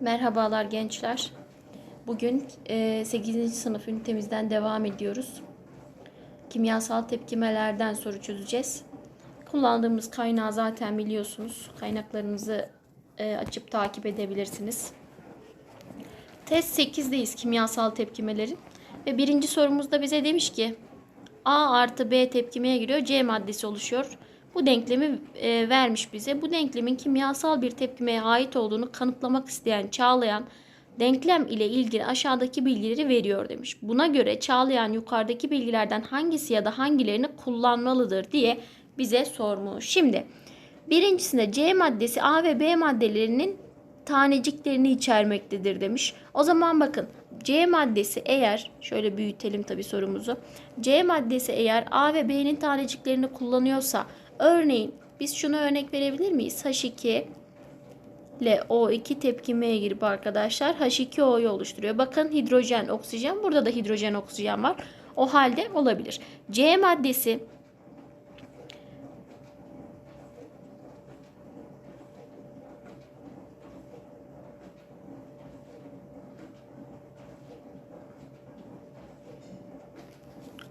Merhabalar gençler. Bugün e, 8. sınıf ünitemizden devam ediyoruz. Kimyasal tepkimelerden soru çözeceğiz. Kullandığımız kaynağı zaten biliyorsunuz. Kaynaklarınızı e, açıp takip edebilirsiniz. Test 8'deyiz kimyasal tepkimelerin. Ve birinci sorumuzda bize demiş ki A artı B tepkimeye giriyor. C maddesi oluşuyor. Bu denklemi e, vermiş bize. Bu denklemin kimyasal bir tepkimeye ait olduğunu kanıtlamak isteyen Çağlayan denklem ile ilgili aşağıdaki bilgileri veriyor demiş. Buna göre Çağlayan yukarıdaki bilgilerden hangisi ya da hangilerini kullanmalıdır diye bize sormuş. Şimdi birincisinde C maddesi A ve B maddelerinin taneciklerini içermektedir demiş. O zaman bakın C maddesi eğer şöyle büyütelim tabi sorumuzu. C maddesi eğer A ve B'nin taneciklerini kullanıyorsa örneğin biz şunu örnek verebilir miyiz? H2 ile O2 tepkimeye girip arkadaşlar H2O'yu oluşturuyor. Bakın hidrojen, oksijen. Burada da hidrojen, oksijen var. O halde olabilir. C maddesi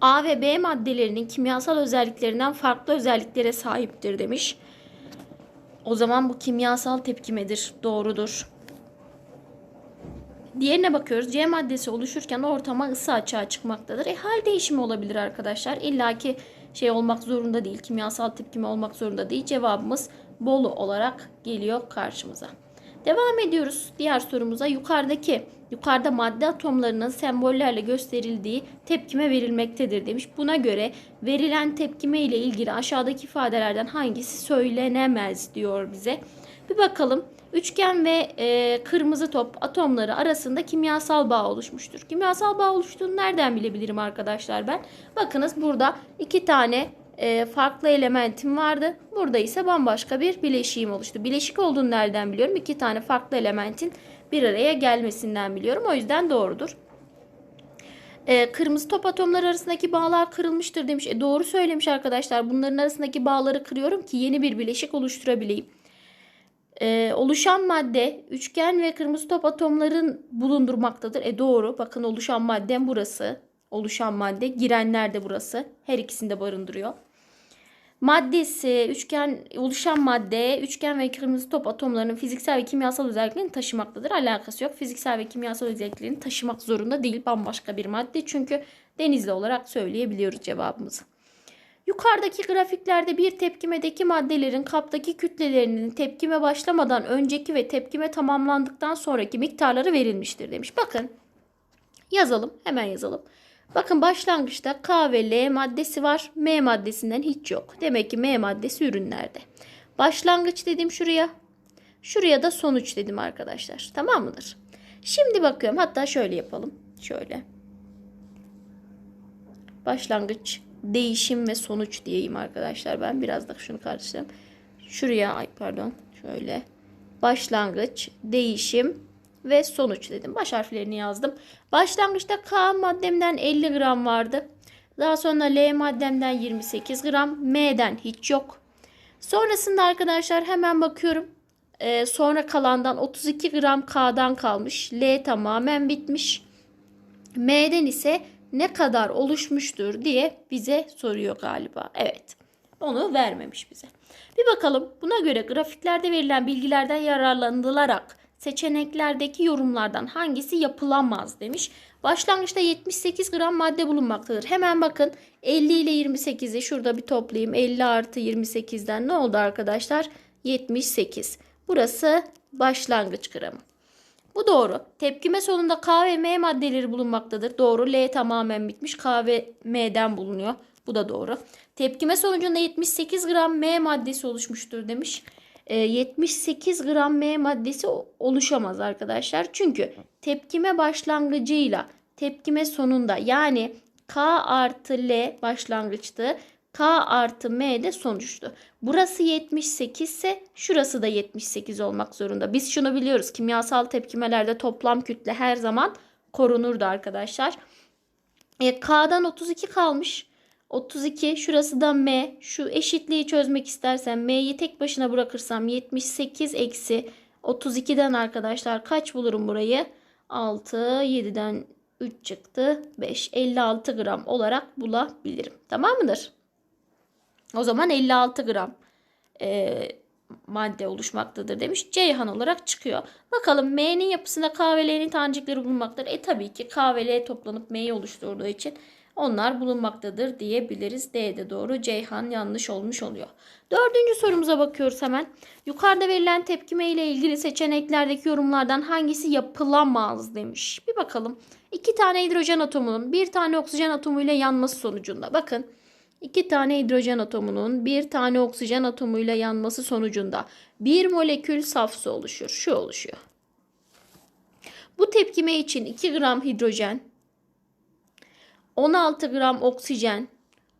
A ve B maddelerinin kimyasal özelliklerinden farklı özelliklere sahiptir demiş. O zaman bu kimyasal tepkimedir. Doğrudur. Diğerine bakıyoruz. C maddesi oluşurken ortama ısı açığa çıkmaktadır. E, hal değişimi olabilir arkadaşlar. İlla ki şey olmak zorunda değil. Kimyasal tepkime olmak zorunda değil. Cevabımız Bolu olarak geliyor karşımıza. Devam ediyoruz diğer sorumuza. Yukarıdaki yukarıda madde atomlarının sembollerle gösterildiği tepkime verilmektedir demiş. Buna göre verilen tepkime ile ilgili aşağıdaki ifadelerden hangisi söylenemez diyor bize. Bir bakalım. Üçgen ve e, kırmızı top atomları arasında kimyasal bağ oluşmuştur. Kimyasal bağ oluştuğunu nereden bilebilirim arkadaşlar ben? Bakınız burada iki tane e, farklı elementim vardı. Burada ise bambaşka bir bileşiğim oluştu. Bileşik olduğunu nereden biliyorum? İki tane farklı elementin bir araya gelmesinden biliyorum. O yüzden doğrudur. E, kırmızı top atomları arasındaki bağlar kırılmıştır demiş. E, doğru söylemiş arkadaşlar. Bunların arasındaki bağları kırıyorum ki yeni bir bileşik oluşturabileyim. E, oluşan madde üçgen ve kırmızı top atomların bulundurmaktadır. E doğru. Bakın oluşan maddem burası. Oluşan madde. Girenler de burası. Her ikisini de barındırıyor. Maddesi, üçgen oluşan madde, üçgen ve kırmızı top atomlarının fiziksel ve kimyasal özelliklerini taşımaktadır. Alakası yok. Fiziksel ve kimyasal özelliklerini taşımak zorunda değil. Bambaşka bir madde. Çünkü denizli olarak söyleyebiliyoruz cevabımızı. Yukarıdaki grafiklerde bir tepkimedeki maddelerin kaptaki kütlelerinin tepkime başlamadan önceki ve tepkime tamamlandıktan sonraki miktarları verilmiştir demiş. Bakın yazalım. Hemen yazalım. Bakın başlangıçta K ve L maddesi var. M maddesinden hiç yok. Demek ki M maddesi ürünlerde. Başlangıç dedim şuraya. Şuraya da sonuç dedim arkadaşlar. Tamam mıdır? Şimdi bakıyorum. Hatta şöyle yapalım. Şöyle. Başlangıç, değişim ve sonuç diyeyim arkadaşlar. Ben biraz da şunu karıştırayım. Şuraya ay pardon. Şöyle. Başlangıç, değişim, ve sonuç dedim. Baş harflerini yazdım. Başlangıçta K maddemden 50 gram vardı. Daha sonra L maddemden 28 gram. M'den hiç yok. Sonrasında arkadaşlar hemen bakıyorum. Ee, sonra kalandan 32 gram K'dan kalmış. L tamamen bitmiş. M'den ise ne kadar oluşmuştur diye bize soruyor galiba. Evet. Onu vermemiş bize. Bir bakalım buna göre grafiklerde verilen bilgilerden yararlanılarak seçeneklerdeki yorumlardan hangisi yapılamaz demiş. Başlangıçta 78 gram madde bulunmaktadır. Hemen bakın 50 ile 28'i şurada bir toplayayım. 50 artı 28'den ne oldu arkadaşlar? 78. Burası başlangıç gramı. Bu doğru. Tepkime sonunda K ve M maddeleri bulunmaktadır. Doğru. L tamamen bitmiş. K ve M'den bulunuyor. Bu da doğru. Tepkime sonucunda 78 gram M maddesi oluşmuştur demiş. 78 e, gram M maddesi oluşamaz arkadaşlar. Çünkü tepkime başlangıcıyla tepkime sonunda yani K artı L başlangıçtı. K artı M de sonuçtu. Burası 78 ise şurası da 78 olmak zorunda. Biz şunu biliyoruz. Kimyasal tepkimelerde toplam kütle her zaman korunurdu arkadaşlar. E, K'dan 32 kalmış. 32 şurası da M. Şu eşitliği çözmek istersem M'yi tek başına bırakırsam 78 eksi 32'den arkadaşlar kaç bulurum burayı? 6, 7'den 3 çıktı. 5, 56 gram olarak bulabilirim. Tamam mıdır? O zaman 56 gram e, madde oluşmaktadır demiş. Ceyhan olarak çıkıyor. Bakalım M'nin yapısında K ve L'nin tanecikleri bulunmaktadır. E tabii ki K toplanıp M'yi oluşturduğu için onlar bulunmaktadır diyebiliriz. D de doğru. Ceyhan yanlış olmuş oluyor. Dördüncü sorumuza bakıyoruz hemen. Yukarıda verilen tepkime ile ilgili seçeneklerdeki yorumlardan hangisi yapılamaz demiş. Bir bakalım. İki tane hidrojen atomunun bir tane oksijen atomuyla yanması sonucunda. Bakın iki tane hidrojen atomunun bir tane oksijen atomuyla yanması sonucunda bir molekül saf su oluşur. Şu oluşuyor. Bu tepkime için 2 gram hidrojen 16 gram oksijen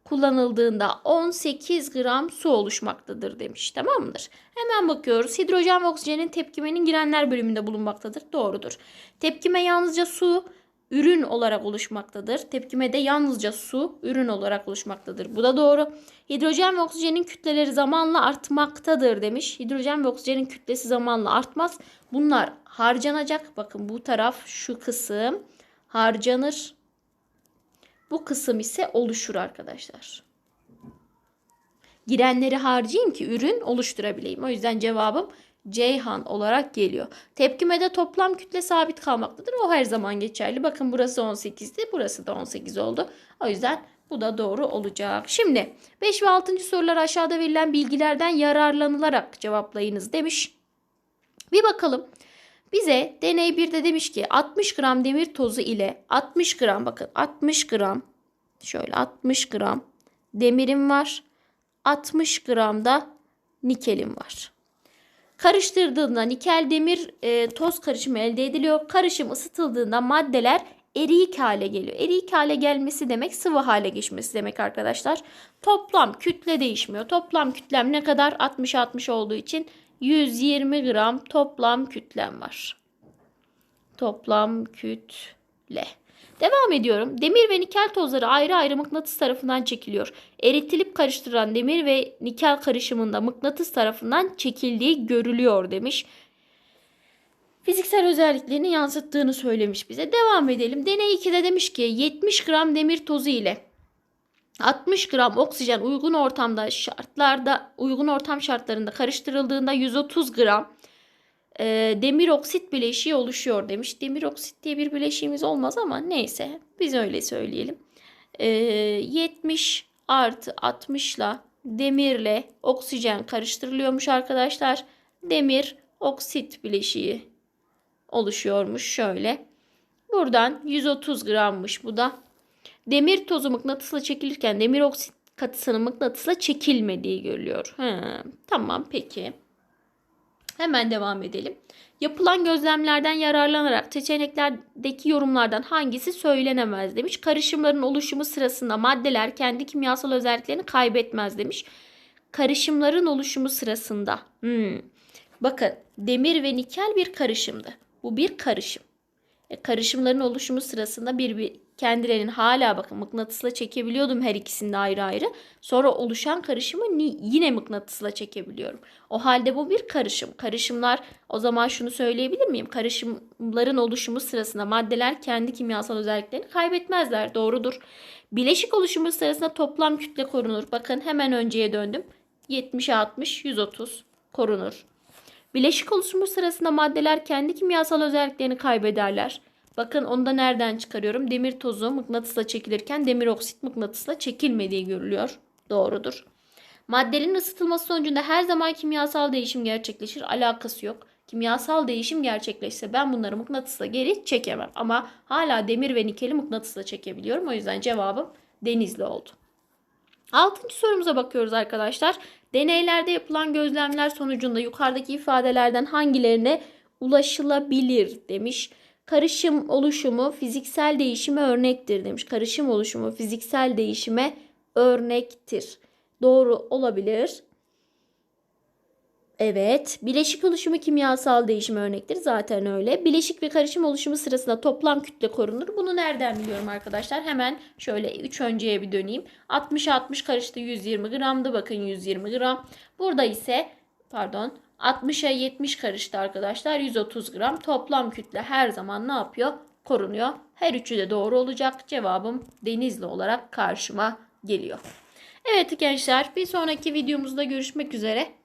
kullanıldığında 18 gram su oluşmaktadır demiş. Tamam mıdır? Hemen bakıyoruz. Hidrojen ve oksijenin tepkimenin girenler bölümünde bulunmaktadır. Doğrudur. Tepkime yalnızca su ürün olarak oluşmaktadır. Tepkimede yalnızca su ürün olarak oluşmaktadır. Bu da doğru. Hidrojen ve oksijenin kütleleri zamanla artmaktadır demiş. Hidrojen ve oksijenin kütlesi zamanla artmaz. Bunlar harcanacak. Bakın bu taraf şu kısım harcanır. Bu kısım ise oluşur arkadaşlar. Girenleri harcayayım ki ürün oluşturabileyim. O yüzden cevabım Ceyhan olarak geliyor. Tepkimede toplam kütle sabit kalmaktadır. O her zaman geçerli. Bakın burası 18'di. Burası da 18 oldu. O yüzden bu da doğru olacak. Şimdi 5 ve 6. sorular aşağıda verilen bilgilerden yararlanılarak cevaplayınız demiş. Bir bakalım. Bize deney 1'de demiş ki 60 gram demir tozu ile 60 gram bakın 60 gram şöyle 60 gram demirim var. 60 gram da nikelim var. Karıştırdığında nikel demir e, toz karışımı elde ediliyor. Karışım ısıtıldığında maddeler eriyik hale geliyor. Eriyik hale gelmesi demek sıvı hale geçmesi demek arkadaşlar. Toplam kütle değişmiyor. Toplam kütlem ne kadar? 60-60 olduğu için 120 gram toplam kütlem var. Toplam kütle. Devam ediyorum. Demir ve nikel tozları ayrı ayrı mıknatıs tarafından çekiliyor. Eritilip karıştırılan demir ve nikel karışımında mıknatıs tarafından çekildiği görülüyor demiş. Fiziksel özelliklerini yansıttığını söylemiş bize. Devam edelim. Deney 2'de demiş ki 70 gram demir tozu ile 60 gram oksijen uygun ortamda şartlarda uygun ortam şartlarında karıştırıldığında 130 gram e, demir oksit bileşiği oluşuyor demiş. Demir oksit diye bir bileşiğimiz olmaz ama neyse biz öyle söyleyelim. E, 70 artı 60 ile demirle oksijen karıştırılıyormuş arkadaşlar. Demir oksit bileşiği oluşuyormuş şöyle. Buradan 130 grammış bu da. Demir tozu mıknatısla çekilirken demir oksit katısının mıknatısla çekilmediği görülüyor. He, tamam peki. Hemen devam edelim. Yapılan gözlemlerden yararlanarak seçeneklerdeki yorumlardan hangisi söylenemez demiş. Karışımların oluşumu sırasında maddeler kendi kimyasal özelliklerini kaybetmez demiş. Karışımların oluşumu sırasında. Hmm. Bakın demir ve nikel bir karışımdı. Bu bir karışım. E, karışımların oluşumu sırasında bir, bir kendilerinin hala bakın mıknatısla çekebiliyordum her ikisinde ayrı ayrı. Sonra oluşan karışımı yine mıknatısla çekebiliyorum. O halde bu bir karışım. Karışımlar o zaman şunu söyleyebilir miyim? Karışımların oluşumu sırasında maddeler kendi kimyasal özelliklerini kaybetmezler. Doğrudur. Bileşik oluşumu sırasında toplam kütle korunur. Bakın hemen önceye döndüm. 70 60 130 korunur. Bileşik oluşumu sırasında maddeler kendi kimyasal özelliklerini kaybederler. Bakın onu da nereden çıkarıyorum? Demir tozu mıknatısla çekilirken demir oksit mıknatısla çekilmediği görülüyor. Doğrudur. Maddenin ısıtılması sonucunda her zaman kimyasal değişim gerçekleşir. Alakası yok. Kimyasal değişim gerçekleşse ben bunları mıknatısla geri çekemem. Ama hala demir ve nikeli mıknatısla çekebiliyorum. O yüzden cevabım denizli oldu. Altıncı sorumuza bakıyoruz arkadaşlar. Deneylerde yapılan gözlemler sonucunda yukarıdaki ifadelerden hangilerine ulaşılabilir demiş. Karışım oluşumu fiziksel değişime örnektir demiş. Karışım oluşumu fiziksel değişime örnektir. Doğru olabilir. Evet. Bileşik oluşumu kimyasal değişim örnektir. Zaten öyle. Bileşik ve karışım oluşumu sırasında toplam kütle korunur. Bunu nereden biliyorum arkadaşlar? Hemen şöyle 3 önceye bir döneyim. 60 60 karıştı 120 gramdı. Bakın 120 gram. Burada ise pardon 60'a 70 karıştı arkadaşlar. 130 gram. Toplam kütle her zaman ne yapıyor? Korunuyor. Her üçü de doğru olacak. Cevabım Denizli olarak karşıma geliyor. Evet gençler bir sonraki videomuzda görüşmek üzere.